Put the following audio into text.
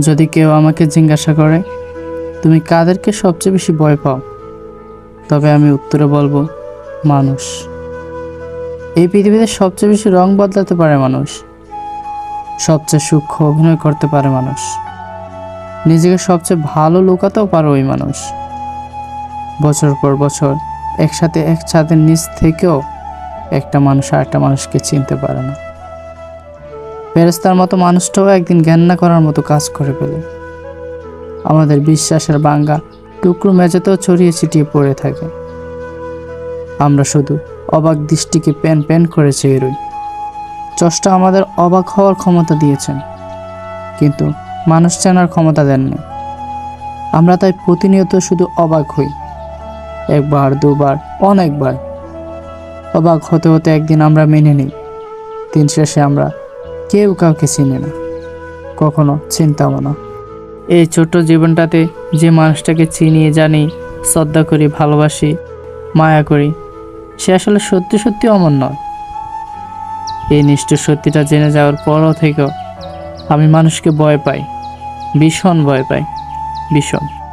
যদি কেউ আমাকে জিজ্ঞাসা করে, তুমি কাদেরকে সবচেয়ে বেশি ভয় পাও? তবে আমি উত্তরে বলব, মানুষ। এই পৃথিবীতে সবচেয়ে বেশি রং বদলাতে পারে মানুষ। সবচেয়ে সূক্ষ্ম অভিনয় করতে পারে মানুষ। নিজেকে সবচেয়ে ভালো লুকাতেও পারে ওই মানুষ। বছর পর বছর একসাথে এক ছাদের নিচ থেকেও একটা মানুষ আর একটা মানুষকে চিনতে পারে না। ফেরেস্তার মতো মানুষটাও একদিন ঘেন্না করার মতো কাজ করে ফেলে। আমাদের বিশ্বাসের বাঙ্গা টুকরো মেঝেতেও ছড়িয়ে ছিটিয়ে পড়ে থাকে। আমরা শুধু অবাক দৃষ্টিকে প্যান প্যান করে চেয়ে রই। চষ্টা আমাদের অবাক হওয়ার ক্ষমতা দিয়েছেন, কিন্তু মানুষ চেনার ক্ষমতা দেননি আমরা তাই প্রতিনিয়ত শুধু অবাক হই। একবার, দুবার, অনেকবার। অবাক হতে হতে একদিন আমরা মেনে নিই। দিন শেষে আমরা কেউ কাউকে চিনে না। কখনো চিন্তাও না। এই ছোট্ট জীবনটাতে যে মানুষটাকে চিনিয়ে, জানি, শ্রদ্ধা করি, ভালোবাসি, মায়া করি, সে আসলে সত্যি সত্যি অমর নয়। এই নিষ্ঠুর সত্যিটা জেনে যাওয়ার পরও থেকেও আমি মানুষকে ভয় পাই, ভীষণ ভয় পাই, ভীষণ।